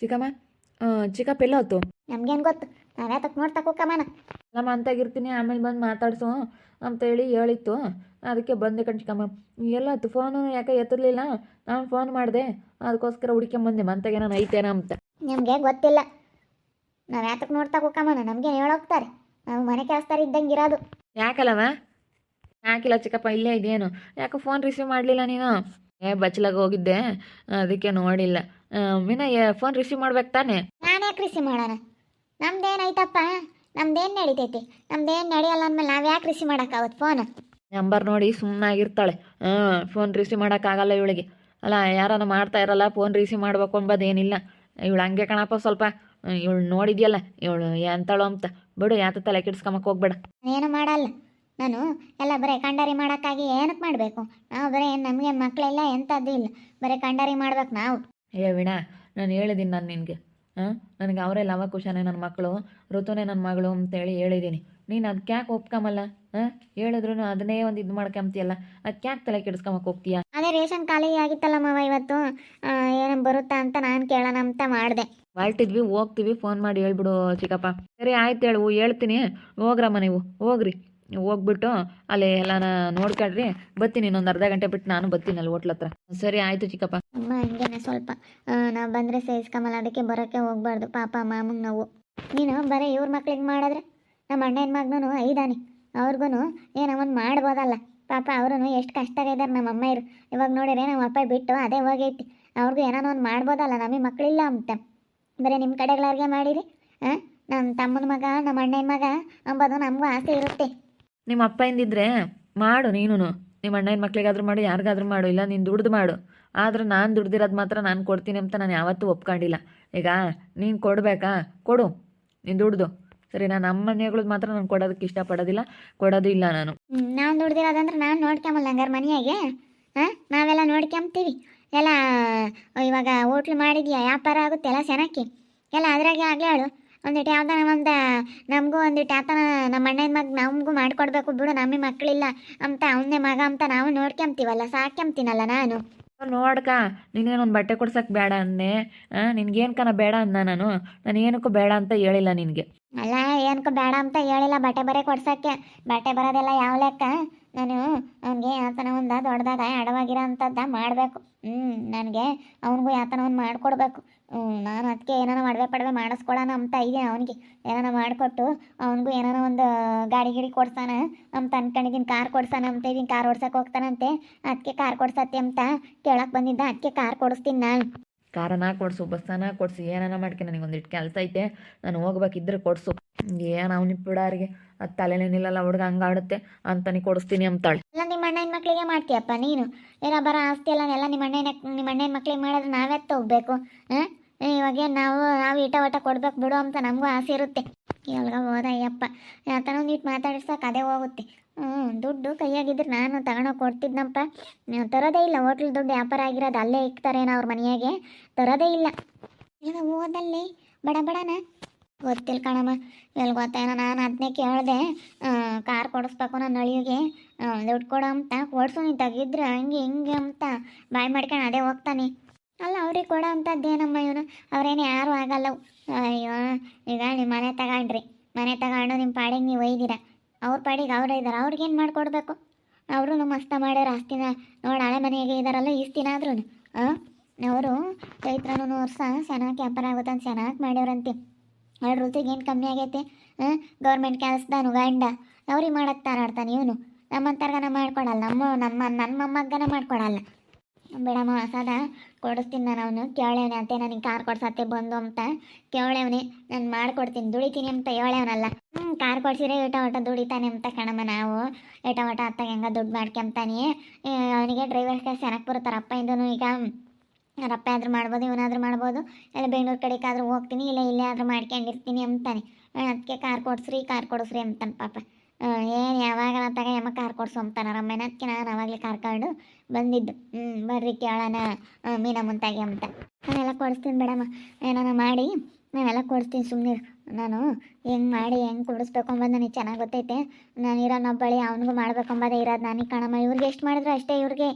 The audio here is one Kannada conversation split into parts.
ಚಿಕ್ಕಮ್ಮ? ಚಿಕ್ಕಪ್ಪ ಎಲ್ಲ ಹೊತ್ತು? ನಮ್ಗೇನು ಗೊತ್ತು? ನಾವ್ಯಾತಕ್ಕೆ ನೋಡ್ತಾ ಕೂಕಮ್ಮನ? ನಮ್ಮ ಅಂತಾಗಿರ್ತೀನಿ ಆಮೇಲೆ ಬಂದು ಮಾತಾಡ್ಸು ಅಂತೇಳಿ ಹೇಳಿತ್ತು. ಅದಕ್ಕೆ ಬಂದೆ ಕಣ್ ಚಿಕ್ಕಮ್ಮ. ಎಲ್ಲ ಹೊತ್ತು ಫೋನು ಯಾಕೆ ಎತ್ತಿರ್ಲಿಲ್ಲ? ನಾನು ಫೋನ್ ಮಾಡಿದೆ. ಅದಕ್ಕೋಸ್ಕರ ಹುಡ್ಕೊಂಬಂದೆ ಮಂತಾಗೆ ನಾನು ಐತೇನ ಅಂತ. ನಮಗೆ ಗೊತ್ತಿಲ್ಲ. ನಾವು ಯಾತಕ್ಕೆ ನೋಡ್ತಾ ಕೂಕಮ್ಮನ? ನಮಗೆ ಹೇಳೋಗ್ತಾರೆ? ನಾವು ಮನೆ ಕೆಲಸದಾರ ಇದ್ದಂಗೆ ಇರೋದು. ಯಾಕಲ್ಲವ? ಯಾಕಿಲ್ಲ ಚಿಕ್ಕಪ್ಪ ಇಲ್ಲೇ ಇದೇನು? ಯಾಕೆ ಫೋನ್ ರಿಸೀವ್ ಮಾಡಲಿಲ್ಲ ನೀನು? ಏ ಬಚ್ಚಲಾಗ ಹೋಗಿದ್ದೆ. ಅದಕ್ಕೆ ನೋಡಿಲ್ಲ. ಮೀನಾ ಫೋನ್ ರಿಸೀವ್ ಮಾಡ್ಬೇಕು ತಾನೆ? ನಾನೇ ರಿಸೀವ್ ಮಾಡೋಣ? ನಮ್ದೇನಾಯ್ತಪ್ಪ ನಮ್ದೇನ್ ನಡೀತೈತಿ? ನಮ್ದೇನ್ ನಡೆಯಲ್ಲ ಅಂದ್ಮೇಲೆ ನಾವು ಯಾಕೆ ರಿಸೀವ್ ಮಾಡೋಕ್ಕಾಗುತ್ತೆ ಫೋನ್ ನಂಬರ್ ನೋಡಿ ಸುಮ್ಮನಾಗಿರ್ತಾಳೆ ಹಾಂ ಫೋನ್ ರಿಸೀವ್ ಮಾಡೋಕ್ಕಾಗಲ್ಲ ಇವಳಿಗೆ. ಅಲ್ಲ ಯಾರನ್ನ ಮಾಡ್ತಾ ಇರಲ್ಲ ಫೋನ್ ರಿಸೀವ್ ಮಾಡ್ಬೇಕು ಅಂಬೋದೇನಿಲ್ಲ. ಇವಳು ಹಂಗೆ ಕಣಪ್ಪ ಸ್ವಲ್ಪ. ಇವಳು ನೋಡಿದ್ಯಲ್ಲ ಇವಳು ಎಂತಳು ಅಂತ. ಬಿಡು ಯಾತ ತಲೆ ಕೆಡ್ಸ್ಕೊಂಬಕ್ಕೆ ಹೋಗ್ಬೇಡ. ಏನು ಮಾಡಲ್ಲ. ನಾನು ಎಲ್ಲ ಬರೀ ಕಂಡಾರಿ ಮಾಡೋಕ್ಕಾಗಿ ಏನಕ್ಕೆ ಮಾಡಬೇಕು? ನಾವು ಬರೀ ನಮಗೆ ಮಕ್ಕಳೆಲ್ಲ ಎಂಥದ್ದು ಇಲ್ಲ. ಬರೀ ಕಂಡಾರಿ ಮಾಡ್ಬೇಕು ನಾವು. ಏ ವೀಣಾ ನಾನು ಹೇಳಿದ್ದೀನಿ ನಾನು ನಿನಗೆ. ಹಾಂ ನನಗೆ ಅವರೇ ಲವಕುಶನೇ ನನ್ನ ಮಕ್ಕಳು ಋತುನೇ ನನ್ನ ಮಗಳು ಅಂತೇಳಿ ಹೇಳಿದ್ದೀನಿ ನೀನು ಅದಕ್ಕೆ ಯಾಕೆ ಒಪ್ಕೊಂಬಲ್ಲ ಹಾಂ ಹೇಳಿದ್ರು ಅದನ್ನೇ ಒಂದು ಇದು ಮಾಡ್ಕೊಂತೀಯಲ್ಲ ಅದಕ್ಕೆ ಯಾಕೆ ತಲೆ ಕೆಡಿಸ್ಕೊಂಬಕ್ಕೆ ಹೋಗ್ತೀಯಾ ಅದೇ ರೇಷನ್ ಖಾಲಿ ಆಗಿತ್ತಲ್ಲ ಮಾವ ಇವತ್ತು. ಏನೇನು ಏನೋ ಬರುತ್ತಾ ಅಂತ ನಾನು ಕೇಳೋಣ ಅಂತ ಮಾಡಿದೆ. ಹೊರಟಿದ್ವಿ ಹೋಗ್ತೀವಿ ಫೋನ್ ಮಾಡಿ ಹೇಳ್ಬಿಡು ಚಿಕ್ಕಪ್ಪ. ಸರಿ ಆಯ್ತು ಹೇಳು ಹೇಳ್ತೀನಿ. ಹೋಗ್ರಮ್ಮ ನೀವು ಹೋಗ್ರಿ. ಹೋಗ್ಬಿಟ್ಟು ಅಲ್ಲಿ ಎಲ್ಲಾನ ನೋಡ್ಕೊಳ್ರಿ ಬರ್ತೀನಿ ಇನ್ನೊಂದು ಅರ್ಧ ಗಂಟೆ ಬಿಟ್ಟು ನಾನು ಬರ್ತೀನಿ ಅಲ್ಲಿ ಹೋಟ್ಲ ಹತ್ರ. ಸರಿ, ಆಯಿತು ಚಿಕ್ಕಪ್ಪ. ಅಮ್ಮ, ಹಂಗೇನೆ ಸ್ವಲ್ಪ. ನಾವು ಬಂದರೆ ಸೇರಿಸ್ಕೊಂಬಲ್ಲ ಅದಕ್ಕೆ ಬರೋಕ್ಕೆ ಹೋಗ್ಬಾರ್ದು. ಪಾಪ ಮಾಮಂಗೆ ನಾವು. ನೀನು ಬರೀ ಇವ್ರ ಮಕ್ಳಿಗೆ ಮಾಡಿದ್ರೆ? ನಮ್ಮ ಅಣ್ಣನ ಮಗನೂ ಐದಾನೆ. ಅವ್ರಿಗೂ ಏನೋ ಒಂದು ಮಾಡ್ಬೋದಲ್ಲ. ಪಾಪ ಅವರು ಎಷ್ಟು ಕಷ್ಟದಾಗಿದ್ದಾರೆ ನಮ್ಮ ಅಮ್ಮ ಇರು ಇವಾಗ ನೋಡಿದ್ರೆ ನಮ್ಮ ಅಪ್ಪ ಬಿಟ್ಟು ಅದೇ ಹೋಗೈತಿ. ಅವ್ರಿಗೂ ಏನೋ ಒಂದು ಮಾಡ್ಬೋದಲ್ಲ, ನಮಗೆ ಮಕ್ಕಳಿಲ್ಲ ಅಂತ. ಬರೀ ನಿಮ್ಮ ಕಡೆಗಳವ್ರಿಗೆ ಮಾಡಿರಿ ಹಾಂ ನಮ್ಮ ತಮ್ಮನ ಮಗ ನಮ್ಮ ಅಣ್ಣನ ಮಗ ಅಂಬೋದು, ನಮಗೂ ಆಸೆ ಇರುತ್ತೆ. ನಿಮ್ಮ ಅಪ್ಪ ಇಂದಿದ್ರೆ ಮಾಡು ನೀನು ನಿಮ್ಮ ಅಣ್ಣನ ಮಕ್ಳಿಗಾದ್ರೂ ಮಾಡು, ಯಾರಿಗಾದ್ರೂ ಮಾಡು, ಇಲ್ಲ ನೀನು ದುಡ್ದು ಮಾಡು. ಆದ್ರೆ ನಾನು ದುಡ್ದಿರೋದು ಮಾತ್ರ ನಾನು ಕೊಡ್ತೀನಿ ಅಂತ ನಾನು ಯಾವತ್ತೂ ಒಪ್ಕೊಂಡಿಲ್ಲ. ಈಗ ನೀನು ಕೊಡಬೇಕಾ? ಕೊಡು, ನೀನು ದುಡ್ದು. ಸರಿ ನಾನು ನಮ್ಮ ಮನೆಗಳದ್ದು ಮಾತ್ರ ನಾನು ಕೊಡೋದಕ್ಕೆ ಇಷ್ಟಪಡೋದಿಲ್ಲ, ಕೊಡೋದು ಇಲ್ಲ ನಾನು. ನಾವು ದುಡ್ದಿರೋದಂದ್ರೆ ನಾನು ನೋಡ್ಕೊಂಬಲ್ಲ ಹಂಗಾರೆ ಮನೆಯಾಗೆ? ಹಾಂ, ನಾವೆಲ್ಲ ನೋಡ್ಕೊಂಬ್ತೀವಿ. ಎಲ್ಲ, ಇವಾಗ ಹೋಟ್ಲು ಮಾಡಿದ್ಯಾ, ವ್ಯಾಪಾರ ಆಗುತ್ತೆ ಎಲ್ಲ ಚೆನ್ನಾಗಿ ಎಲ್ಲ ಅದ್ರಾಗೆ ಆಗಲೇ ಹೇಳು ಒಂದಿಟ್ಟು ಯಾವ್ದಾನ ಒಂದು ನಮಗೂ ಒಂದಿಟ್ಟು ಆತನ ನಮ್ಮ ಅಣ್ಣನ ಮಗ ನಮಗೂ ಮಾಡ್ಕೊಡ್ಬೇಕು ಬಿಡು ನಮಗೆ ಮಕ್ಕಳಿಲ್ಲ ಅಂತ ಅವನೇ ಮಗ ಅಂತ ನಾವು ನೋಡ್ಕೊಂತೀವಲ್ಲ ಸಾಕ್ಯಂತೀನಲ್ಲ ನಾನು. ನೋಡ್ಕ ನಿನಗೇನೊಂದು ಬಟ್ಟೆ ಕೊಡ್ಸಕ್ಕೆ ಬೇಡ ಅಂದೆ ನಿನ್ಗೇನು ಕನ ಬೇಡ ಅಂದ ನಾನು ನಾನು ಏನಕ್ಕೂ ಬೇಡ ಅಂತ ಹೇಳಿಲ್ಲ ನಿನಗೆ. ಅಲ್ಲ ಏನಕ್ಕೂ ಬೇಡ ಅಂತ ಹೇಳಿಲ್ಲ ಬಟ್ಟೆ ಬರೆ ಕೊಡ್ಸಕ್ಕೆ ಬಟ್ಟೆ ಬರೋದೆಲ್ಲ ಯಾವ ಲೆಕ್ಕ ನಾನು ಅವನಿಗೆ ಯಾತನ ಒಂದು ದೊಡ್ಡದಾಗ ಅಡವಾಗಿರೋ ಅಂಥದ್ದು ಮಾಡಬೇಕು. ಹ್ಞೂ ನನಗೆ ಅವನಿಗೂ ಯಾತನ ಒಂದು ಮಾಡಿಕೊಡ್ಬೇಕು. ನಾನು ಅದಕ್ಕೆ ಏನಾರ ಒಡವೆ ಪಡವೆ ಮಾಡಿಸ್ಕೊಡೋಣ ಅಂತ ಇದೆ ಅವನಿಗೆ. ಏನಾರ ಮಾಡಿಕೊಟ್ಟು ಅವನಿಗೂ ಏನಾರ ಒಂದು ಗಾಡಿ ಗಿಡಿ ಕೊಡ್ಸಾನ ಅಂತ ಅನ್ಕೊಂಡಿದ್ದೀನಿ ಕಾರ್ ಕೊಡ್ಸಾನ ಅಂತ ಇದೀನಿ, ಕಾರ್ ಓಡ್ಸಕ್ಕೆ ಹೋಗ್ತಾನಂತೆ. ಅದಕ್ಕೆ ಕಾರ್ ಕೊಡ್ಸತ್ತೆ ಅಂತ ಕೇಳಕ್ಕೆ ಬಂದಿದ್ದ ಅದಕ್ಕೆ ಕಾರ್ ಕೊಡಿಸ್ತೀನಿ ನಾನು. ಕಾರನ ಕೊಡ್ಸು, ಬಸ್ಸನ ಕೊಡ್ಸು, ಏನಾನ ಮಾಡ್ಕೆ ನನಗೆ ಒಂದಿಟ್ಟು ಕೆಲಸ ಐತೆ, ನಾನು ಹೋಗ್ಬೇಕಿದ್ರೆ ಕೊಡ್ಸು. ಏನು ಅವನಿಗೆ ಬಿಡಾರಿಗೆ, ಅದು ತಲೆನೇನಿಲ್ಲಲ್ಲ, ಹುಡುಗ ಹಂಗಾಡುತ್ತೆ ಅಂತಾನೆ ಕೊಡಿಸ್ತೀನಿ ಅಂತಾಳೆ. ಎಲ್ಲ ನಿಮ್ಮ ಅಣ್ಣನ ಮಕ್ಕಳಿಗೆ ಮಾಡ್ತೀಯಪ್ಪ ನೀನು? ಏನೋ ಬರೋ ಆಸ್ತಿ ಎಲ್ಲ ಎಲ್ಲ ನಿಮ್ಮ ಅಣ್ಣನ ನಿಮ್ಮ ಅಣ್ಣನ ಮಕ್ಳಿಗೆ ಮಾಡಿದ್ರೆ ನಾವೇ ಹೋಗ್ಬೇಕು, ಹಾಂ? ಇವಾಗ ನಾವು ನಾವು ಈಟ ವಟ ಕೊಡ್ಬೇಕು ಬಿಡು ಅಂತ ನಮಗೂ ಆಸೆ ಇರುತ್ತೆ. ಇವಾಗ ಹೋದಯ್ಯಪ್ಪ ಯಾತನ ಇಟ್ಟು ಮಾತಾಡಿಸಕ್ಕೆ ಅದೇ ಹೋಗುತ್ತೆ. ಹ್ಞೂ ದುಡ್ಡು ಕೈಯಾಗಿದ್ರೆ ನಾನು ತಗೊಂಡೋಗಿ ಕೊಡ್ತಿದ್ನಪ್ಪ ತರೋದೇ ಇಲ್ಲ, ಹೋಟ್ಲ್ ದುಡ್ಡು ವ್ಯಾಪಾರ ಆಗಿರೋದು ಅಲ್ಲೇ ಇಕ್ತಾರೇನೋ ಅವ್ರ ಮನೆಯಾಗೆ. ತರೋದೇ ಇಲ್ಲ. ಏನೋ ಹೋದಲ್ಲಿ ಬಡ ಬಡನ? ಗೊತ್ತಿಲ್ಲ ಕಣಮ್ಮ ಎಲ್ಲಿ ಗೊತ್ತೇನೋ ನಾನು ಅದನ್ನೇ ಕೇಳಿದೆ. ಕಾರ್ ಕೊಡಿಸ್ಬೇಕು ನನ್ನ ಅಳಿಗೆ. ದುಡ್ಡು ಕೊಡೋ ಅಂತ ಕೊಡ್ಸು ನೀನು ತೆಗಿದ್ರೆ ಹಂಗೆ ಹಿಂಗೆ ಅಂತ ಬಾಯ್ ಮಾಡ್ಕೊಂಡು ಅದೇ ಹೋಗ್ತಾನೆ. ಅಲ್ಲ, ಅವ್ರಿಗೆ ಕೊಡೋ ಅಂಥದ್ದೇನಮ್ಮ ಇವನು? ಅವ್ರೇನು ಯಾರೂ ಆಗಲ್ಲ. ಅಯ್ಯೋ, ಈಗ ನಿಮ್ಮ ಮನೆ ತಗೊಂಡ್ರಿ. ಮನೆ ತಗೊಂಡು ನಿಮ್ಮ ಪಾಡಿಗೆ ನೀವು ಒಯ್ದಿರ. ಅವ್ರ ಪಾಡಿಗೆ ಅವರೇ ಇದ್ದಾರೆ ಅವ್ರಿಗೇನು ಮಾಡಿಕೊಡ್ಬೇಕು? ಅವರು ಮಸ್ತ ಮಾಡ್ಯಾರ ಆಸ್ತಿನ ನೋಡಿ ಹಳೆ ಮನೆಯಾಗೆ ಇದ್ದಾರಲ್ಲ ಇಷ್ಟು ದಿನ ಆದ್ರೂ ಅವರು ಚೈತ್ರನೂ ವರ್ಷ ಚೆನ್ನಾಗಿ ವ್ಯಾಪಾರ ಅಂತ ಚೆನ್ನಾಗಿ ಮಾಡ್ಯವ್ರಂತೆ ಅವ್ರ ರುಚಿಗೆ ಏನು ಕಮ್ಮಿ ಆಗೈತೆ? ಗೌರ್ಮೆಂಟ್ ಕೆಲಸದಾನು ಗಂಡ. ಅವ್ರಿಗೆ ಮಾಡಕ್ಕೆ ತಾರಾಡ್ತಾನೆ ಇವನು. ನಮ್ಮಂತರ್ಗನ ಮಾಡ್ಕೊಡಲ್ಲ. ನಮ್ಮ ನಮ್ಮ ನನ್ನ ಮೊಮ್ಮಗನ ಮಾಡ್ಕೊಡಲ್ಲ. ಬಿಡಮ್ಮ ಹೊಸದ ಕೊಡಿಸ್ತೀನಿ ನಾನು ಅವನು. ಕೇಳೇವನೆ ಅಂತೆ. ನನಗೆ ಕಾರ್ ಕೊಡ್ಸತ್ತೆ, ಬಂದು ಅಂತ ಕೇಳೇವನೆ ನಾನು ಮಾಡ್ಕೊಡ್ತೀನಿ. ದುಡಿತೀನಿ ಅಂತ ಹೇಳೇವನಲ್ಲ. ಕಾರ್ ಕೊಡ್ಸಿದ್ರೆ ಏಟ ಒಟ ದುಡಿತಾನೆ ಅಂತ ಕಣಮ್ಮ ನಾವು. ಏಟ ಒಟ ಅತ್ತಾಗ ಹೆಂಗ ದುಡ್ಡು ಮಾಡ್ಕೊಂತಾನೆ ಅವನಿಗೆ ಡ್ರೈವರ್ ಕೆಲಸ ಚೆನ್ನಾಗಿ ಬರುತ್ತಾರೆ ಅಪ್ಪ ಇಂದನು ಈಗ. ಅವ್ರ ಅಪ್ಪ ಆದ್ರೂ ಮಾಡ್ಬೋದು ಇವನಾದ್ರೂ ಮಾಡ್ಬೋದು. ಇಲ್ಲ ಬೆಂಗಳೂರು ಕಡೆಗಾದ್ರೂ ಹೋಗ್ತೀನಿ, ಇಲ್ಲ ಇಲ್ಲೇ ಆದರೂ ಮಾಡ್ಕೊಂಡಿರ್ತೀನಿ ಅಂತಾನೆ. ಅದಕ್ಕೆ ಕಾರ್ ಕೊಡ್ಸ್ರಿ, ಕಾರ್ ಕೊಡಿಸ್ರಿ ಅಂತಾನೆ ಪಾಪ. ಏನು ಯಾವಾಗ ಅಂತಾಗ ಯಮ್ಮ ಕಾರ್ ಕೊಡ್ಸು ಅಂತಾನೆ. ರಮ್ಮನ ಅದಕ್ಕೆ ನಾನು ಅವಾಗಲೇ ಕಾರ್ಕೊಂಡು ಬಂದಿದ್ದು. ಹ್ಞೂ ಬರ್ರಿ ಕೇಳೋಣ. ಮೀನ ಮುಂತಾಗಿ ಅಂತ. ನಾನೆಲ್ಲ ಕೊಡಿಸ್ತೀನಿ ಬೇಡಮ್ಮ. ಏನಾರ ಮಾಡಿ. ನಾನೆಲ್ಲ ಕೊಡ್ತೀನಿ ಸುಮ್ಮನೆ ನಾನು ಹೆಂಗೆ ಮಾಡಿ ಹೆಂಗೆ ಕೊಡಿಸ್ಬೇಕು ಅಂಬೋದು ನನಗೆ ಚೆನ್ನಾಗಿ ಗೊತ್ತೈತೆ. ನಾನು ಇರೋ ನೊಬ್ಬಳಿ ಅವನಿಗೂ ಮಾಡ್ಬೇಕು ಅಂಬೋದೇ ಇರೋದು ನನಗೆ ಕಣಮ್ಮ. ಇವ್ರಿಗೆ ಎಷ್ಟು ಮಾಡಿದ್ರು ಅಷ್ಟೇ ಇವ್ರಿಗೆ.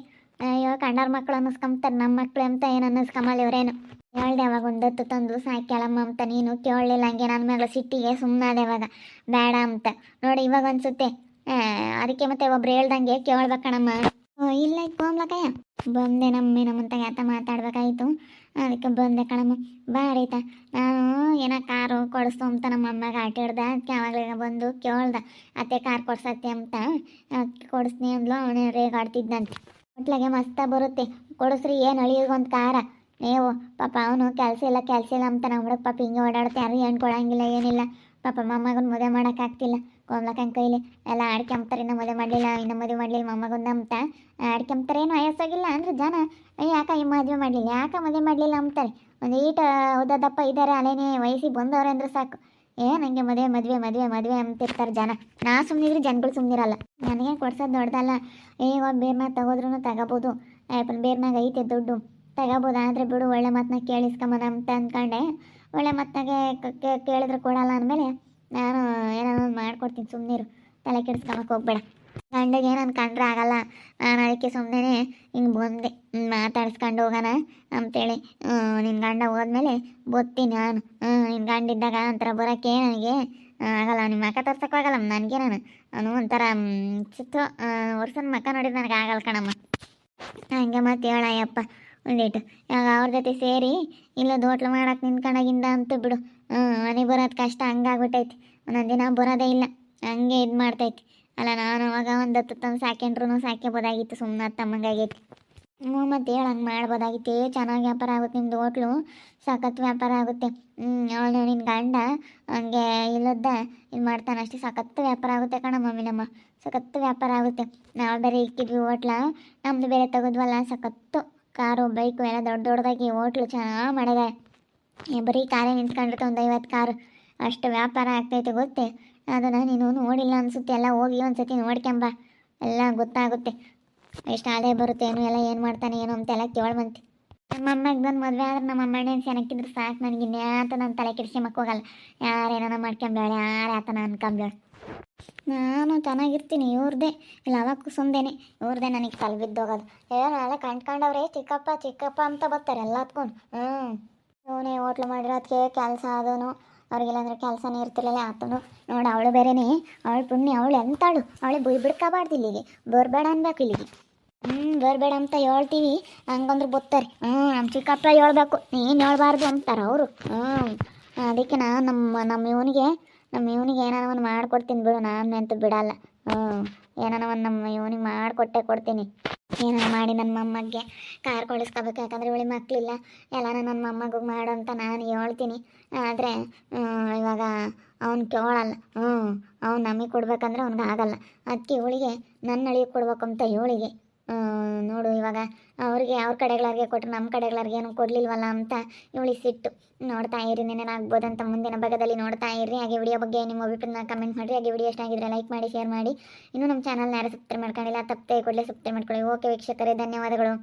ಇವಾಗ ಕಂಡಾರ ಮಕ್ಕಳು ಅನ್ನಿಸ್ಕೊಂತಾರೆ ನಮ್ಮ ಮಕ್ಕಳು ಅಂತ ಏನು ಅನ್ನಿಸ್ಕೊಂಬಲ್ಲ ಇವರೇನು. ಹೇಳ್ದೆ ಅವಾಗ ಒಂದತ್ತು ತಂದು ಸಾಕ್ಯಾಳಮ್ಮ ಅಂತ. ನೀನು ಕೇಳಲಿಲ್ಲ ಹಂಗೆ. ನನ್ನ ಮೇಲೆ ಸಿಟ್ಟಿಗೆ ಸುಮ್ಮನಾದೆ ಅವಾಗ ಬೇಡ ಅಂತ. ನೋಡಿ ಇವಾಗ ಅನ್ಸುತ್ತೆ. ಅದಕ್ಕೆ ಮತ್ತೆ ಒಬ್ರು ಹೇಳ್ದಂಗೆ ಕೇಳ್ಬೇಕಣಮ್ಮ ಇಲ್ಲ ಕೋಮ್ಲಕಯ್ಯ ಬಂದೆ ನಮ್ಮೆ ನಮ್ಮಂತ ಯಾತ ಮಾತಾಡ್ಬೇಕಾಯ್ತು. ಅದಕ್ಕೆ ಬಂದೆ ಕಣಮ್ಮ. ಬಾಡೈತ ನಾನು ಏನೋ ಕಾರು ಕೊಡಿಸ್ತು ಅಂತ ನಮ್ಮ ಅಮ್ಮಗೆ ಆಟ ಹಿಡ್ದೆ, ಅದಕ್ಕೆ ಅವಾಗ ಬಂದು ಕೇಳ್ದ, ಅತ್ತೆ ಕಾರ್ ಕೊಡ್ಸತ್ತೆ ಅಂತ ಕೊಡಿಸ್ನಿ ಅಂದ್ಲು, ಅವನೇ ರೇಗಾಡ್ತಿದ್ದಂತೆ ಹೋಟ್ಲಾಗೆ ಮಸ್ತ ಬರುತ್ತೆ. ಕೊಡಿಸ್ರಿ, ಏನು ಅಳಿಯೋಗೊಂದು ಕಾರ? ನೀವು ಪಾಪ ಅವನು ಕೆಲಸ ಇಲ್ಲ ಕೆಲಸ ಇಲ್ಲ ಅಂತ ನಮ್ಮ ಹುಡುಗ ಪಾಪ ಹಿಂಗೆ ಓಡಾಡುತ್ತೆ ಯಾರು ಏನು ಕೊಡಂಗಿಲ್ಲ ಏನಿಲ್ಲ. ಪಾಪ ಮೊಮ್ಮಗನ ಮದುವೆ ಮಾಡೋಕ್ಕಾಗ್ತಿಲ್ಲ ಕೋಮ್ಲಕ್ಕನ ಕೈಲಿ ಎಲ್ಲ ಆಡ್ಕೊಂಬ್ತಾರೆ ಇನ್ನೂ ಮದುವೆ ಮಾಡಲಿಲ್ಲ, ಇನ್ನೂ ಮದುವೆ ಮಾಡಲಿಲ್ಲ, ಮೊಮ್ಮಗಂದ ಅಂತ ಆಡ್ಕೊಂಬ್ತಾರೆ ಏನು ವಯಸ್ಸಾಗಿಲ್ಲ ಅಂದ್ರೆ ಜನ. ಯಾಕ ಈ ಮದುವೆ ಮಾಡಲಿಲ್ಲ? ಯಾಕೆ ಮದುವೆ ಮಾಡಲಿಲ್ಲ ಅಂತಾರೆ ಒಂದು ಈಟ ಉದ್ದದಪ್ಪ ಇದ್ದಾರೆ ಅಲ್ಲೇನೇ ವಯಸ್ಸಿಗೆ ಬಂದವ್ರೆ ಅಂದ್ರೆ ಸಾಕು. ಏ ನನಗೆ ಮದುವೆ ಮದುವೆ ಮದುವೆ ಮದುವೆ ಅಂತಿರ್ತಾರೆ ಜನ. ನಾ ಸುಮ್ಮನಿದ್ರೆ ಜನಗಳು ಸುಮ್ಮನಿರಲ್ಲ ನನಗೆ ಕೊಡ್ಸೋದು ದೊಡ್ಡದಲ್ಲ ಈಗ ಬೇರ್ನ ತಗೋದ್ರೂ ತಗೋಬೋದು. ಅಯ್ಯಪ್ಪನ ಬೇರ್ನಾಗ ಐತೆ ದುಡ್ಡು. ತಗೋಬೋದು? ಆದರೆ ಬಿಡು, ಒಳ್ಳೆ ಮಾತನ್ನ ಕೇಳಿಸ್ಕೊಂಬನ ಅಂತ ಅಂದ್ಕೊಂಡೆ. ಒಳ್ಳೆ ಮಾತನಾಗೆ ಕೇಳಿದ್ರೆ ಕೊಡಲ್ಲ ಅಂದಮೇಲೆ ನಾನು ಏನೋ ಒಂದು ಮಾಡ್ಕೊಡ್ತೀನಿ ಸುಮ್ಮನಿರು ತಲೆ ಕೆಡಿಸ್ಕೊಳಕ್ಕೆ ಹೋಗ್ಬೇಡ. ಗಂಡಗೆ ಏನು ಕಂಡ್ರೆ ಆಗಲ್ಲ. ನಾನು ಅದಕ್ಕೆ ಸುಮ್ಮನೆ ಹಿಂಗೆ ಬಂದೆ. ಮಾತಾಡ್ಸ್ಕೊಂಡು ಹೋಗೋಣ ಅಂತೇಳಿ. ನಿನ್ನ ಗಂಡ ಹೋದ್ಮೇಲೆ ಬತ್ತೀನಿ ನಾನು. ನಿನ್ನ ಗಂಡ ಇದ್ದಾಗ ಒಂಥರ ಬರೋಕ್ಕೆ ನನಗೆ ಆಗಲ್ಲ. ನಿಮ್ಮ ಮಕ್ಕ ತರ್ಸೋಕ್ಕಾಗಲ್ಲ ನನಗೆ ನಾನು. ಅವನು ಒಂಥರ ಚಿತ್ರ ವರ್ಷದ ಮಕ್ಕ ನೋಡಿದ್ರೆ ನನಗೆ ಆಗಲ್ಲ ಕಣಮ್ಮ. ಹಂಗೆ ಮತ್ತೆ ಹೇಳಯ್ಯಪ್ಪ ಒಂದಿಟ್ಟು. ಇವಾಗ ಅವ್ರ ಜೊತೆ ಸೇರಿ ಇಲ್ಲ ಹೋಟ್ಲು ಮಾಡಕ್ಕೆ ನಿನ್ಕೊಂಡಾಗಿಂದ ಅಂತೂ ಬಿಡು. ಮನೆಗೆ ಬರೋದು ಕಷ್ಟ, ಹಂಗಾಗ್ಬಿಟ್ಟೈತಿ. ಒಂದೊಂದು ದಿನ ಬರೋದೇ ಇಲ್ಲ, ಹಂಗೆ ಇದು ಮಾಡ್ತೈತಿ. ಅಲ್ಲ, ನಾನು ಅವಾಗ ಒಂದು ಹತ್ತು ತಂದು ಸಾಕ್ಯಂಡ್ರು ಸಾಕ್ಯಬೋದಾಗಿತ್ತು ಸುಮ್ಮನೆ ತಮ್ಮಂಗಾಗೈತಿ ಹ್ಞೂ ಮತ್ತೆ ಹೇಳು, ಹಂಗೆ ಮಾಡ್ಬೋದಾಗಿತ್ತು? ಚೆನ್ನಾಗಿ ವ್ಯಾಪಾರ ಆಗುತ್ತೆ ನಿಮ್ಮದು ಹೋಟ್ಲು. ಸಖತ್ ವ್ಯಾಪಾರ ಆಗುತ್ತೆ. ಅವನು ನಿನ್ನ ಗಂಡ ಹಂಗೆ ಇಲ್ಲದ ಇದು ಮಾಡ್ತಾನೆ ಅಷ್ಟೇ, ಸಖತ್ ವ್ಯಾಪಾರ ಆಗುತ್ತೆ ಕಣ ಮಮ್ಮಿ ನಮ್ಮ. ಸಖತ್ತು ವ್ಯಾಪಾರ ಆಗುತ್ತೆ. ನಾವು ಬೇರೆ ಇಕ್ಕಿದ್ವಿ ಹೋಟ್ಲ ನಮ್ಮದು ಬೇರೆ ತೆಗೆದ್ವಲ್ಲ, ಸಖತ್ತು. ಕಾರು, ಬೈಕು ಎಲ್ಲ ದೊಡ್ಡ ದೊಡ್ಡದಾಗಿ ಹೋಟ್ಲು ಚೆನ್ನಾಗಿ ಮಾಡಿದೆ ಬರೀ ಕಾರೇ ನಿಂತ್ಕೊಂಡಿರ್ತ ಒಂದು ಐವತ್ತು ಕಾರು. ಅಷ್ಟು ವ್ಯಾಪಾರ ಆಗ್ತೈತೆ ಗೊತ್ತೇ? ಅದನ್ನು ನೀನು ನೋಡಿಲ್ಲ ಅನಿಸುತ್ತೆ, ಎಲ್ಲ ಹೋಗಿ ಒಂದು ಸತಿ ನೋಡ್ಕೊಂಬ. ಎಲ್ಲ ಗೊತ್ತಾಗುತ್ತೆ. ಎಷ್ಟು ಆದಾಯ ಬರುತ್ತೆ, ಏನು, ಎಲ್ಲ ಏನು ಮಾಡ್ತಾನೆ, ಏನು ಅಂತೆಲ್ಲ ಕೇಳ್ಬಂತೆ. ನಮ್ಮ ಅಮ್ಮಗೆ ಬಂದು ಮದುವೆ ಆದ್ರೆ ನಮ್ಮ ಅಮ್ಮಣ್ಣನ ಸೆನಕ್ಕಿದ್ರೆ ಸಾಕು, ನನಗೆ ಇನ್ಯಾತ ನನ್ನ ತಲೆ ಕೆಡಿಸ್ಕೊಂಬಕ್ಕೆ ಹೋಗಲ್ಲ ಯಾರೇನ ಮಾಡ್ಕೊಂಬೇಳೆ ಯಾರು ಆತನ ಅನ್ಕೊಂಬೇಳೆ ನಾನು ಚೆನ್ನಾಗಿರ್ತೀನಿ ಇವ್ರದ್ದೇ ಇಲ್ಲ ಅವಾಗ ಸುಮ್ಮನೆ ಇವ್ರದ್ದೇ ನನಗೆ ತಲೆ ಬಿದ್ದೋಗೋದು ಏನು ಎಲ್ಲ ಕಂಡ್ಕೊಂಡವ್ರೆ, ಚಿಕ್ಕಪ್ಪ ಚಿಕ್ಕಪ್ಪ ಅಂತ ಬರ್ತಾರೆ ಎಲ್ಲತ್ಕೊಂಡು ಹ್ಞೂ ಇವನೇ ಹೋಟ್ಲು ಮಾಡಿರೋದಕ್ಕೆ ಕೆಲಸ ಆದನು ಅವ್ರಿಗೆಲ್ಲ ಅಂದ್ರೆ ಕೆಲಸನೇ ಇರ್ತಿರ್ಲಿಲ್ಲ. ಆತನು ನೋಡಿ, ಅವಳು ಬೇರೆನೇ. ಅವಳು ಪುಣ್ಯ, ಅವಳು ಎಂತಾಳು. ಅವಳೆ ಬುಯ್ ಬಿಡ್ಕಬಾರ್ದು ಇಲ್ಲಿಗೆ. ಬರಬೇಡ ಅನ್ಬೇಕು ಇಲ್ಲಿಗೆ. ಹ್ಞೂ ಬರಬೇಡ ಅಂತ ಹೇಳ್ತೀವಿ. ಹಂಗಂದ್ರೆ ಬತ್ತಾರೆ ಹ್ಞೂ ನಮ್ಮ ಚಿಕ್ಕಪ್ಪ ಹೇಳ್ಬೇಕು. ನೀನು ಹೇಳ್ಬಾರ್ದು ಅಂತಾರೆ ಅವರು. ಹ್ಞೂ ಅದಕ್ಕೆ ನಾನು ನಮ್ಮ ನಮ್ಮ ಇವನಿಗೆ ನಮ್ಮ ಇವನಿಗೆ ಏನಾರ ಒಂದು ಮಾಡ್ಕೊಡ್ತೀನಿ ಬಿಡು. ನಾನು ಅಂತೂ ಬಿಡಲ್ಲ. ಹ್ಞೂ ಏನಾರ ಒಂದು ನಮ್ಮ ಇವನಿಗೆ ಮಾಡಿಕೊಟ್ಟೆ ಕೊಡ್ತೀನಿ. ಏನಾರ ಮಾಡಿ ನನ್ನ ಮೊಮ್ಮಗ್ಗೆ ಕಾರ್ ಕೊಡಿಸ್ಕೋಬೇಕು, ಯಾಕಂದರೆ ಇವಳಿ ಮಕ್ಕಳಿಲ್ಲ ಎಲ್ಲಾನ ನನ್ನ ಮೊಮ್ಮಗೂ ಮಾಡು ಅಂತ ನಾನು ಹೇಳ್ತೀನಿ. ಆದರೆ ಇವಾಗ ಅವ್ನು ಕೇಳಲ್ಲ. ಹ್ಞೂ ಅವ್ನು ನಮಗೆ ಕೊಡ್ಬೇಕಂದ್ರೆ ಅವ್ನಿಗೆ ಆಗಲ್ಲ. ಅದಕ್ಕೆ ಇವಳಿಗೆ ನನ್ನ ಅಳಿಗೆ ಕೊಡ್ಬೇಕು ಅಂತ ಇವಳಿಗೆ. ನೋಡು, ಇವಾಗ ಅವ್ರಿಗೆ ಅವ್ರ ಕಡೆಗಳಿಗೆ ಕೊಟ್ಟರು ನಮ್ಮ ಕಡೆಗಳಿಗೆ ಏನು ಕೊಡಲಿಲ್ವಲ್ಲ ಅಂತ ಇವಳಿಗೆ ಸಿಟ್ಟು. ನೋಡ್ತಾ ಇರಿ ಅಂತ ಮುಂದಿನ ಭಾಗದಲ್ಲಿ ನೋಡ್ತಾ ಇರಿ. ಹಾಗೆ ವಿಡಿಯೋ ಬಗ್ಗೆ ನಿಮ್ಮ ಅಭಿಪ್ರಾಯನ ಕಮೆಂಟ್ ಮಾಡಿರಿ. ಹಾಗೆ ವಿಡಿಯೋ ಎಷ್ಟಾಗಿದ್ರೆ ಲೈಕ್ ಮಾಡಿ ಶೇರ್ ಮಾಡಿ. ಇನ್ನೂ ನಮ್ಮ ಚಾನಲ್ನ ಯಾರು ಸಬ್ಸ್ಕ್ರೈಬ್ ಮಾಡ್ಕೊಂಡಿಲ್ಲ ತಪ್ಪದೆ ಕೂಡಲೇ ಸಬ್ಸ್ಕ್ರೈಬ್ ಮಾಡ್ಕೊಳ್ಳಿ. ಓಕೆ ವೀಕ್ಷಕರೇ, ಧನ್ಯವಾದಗಳು.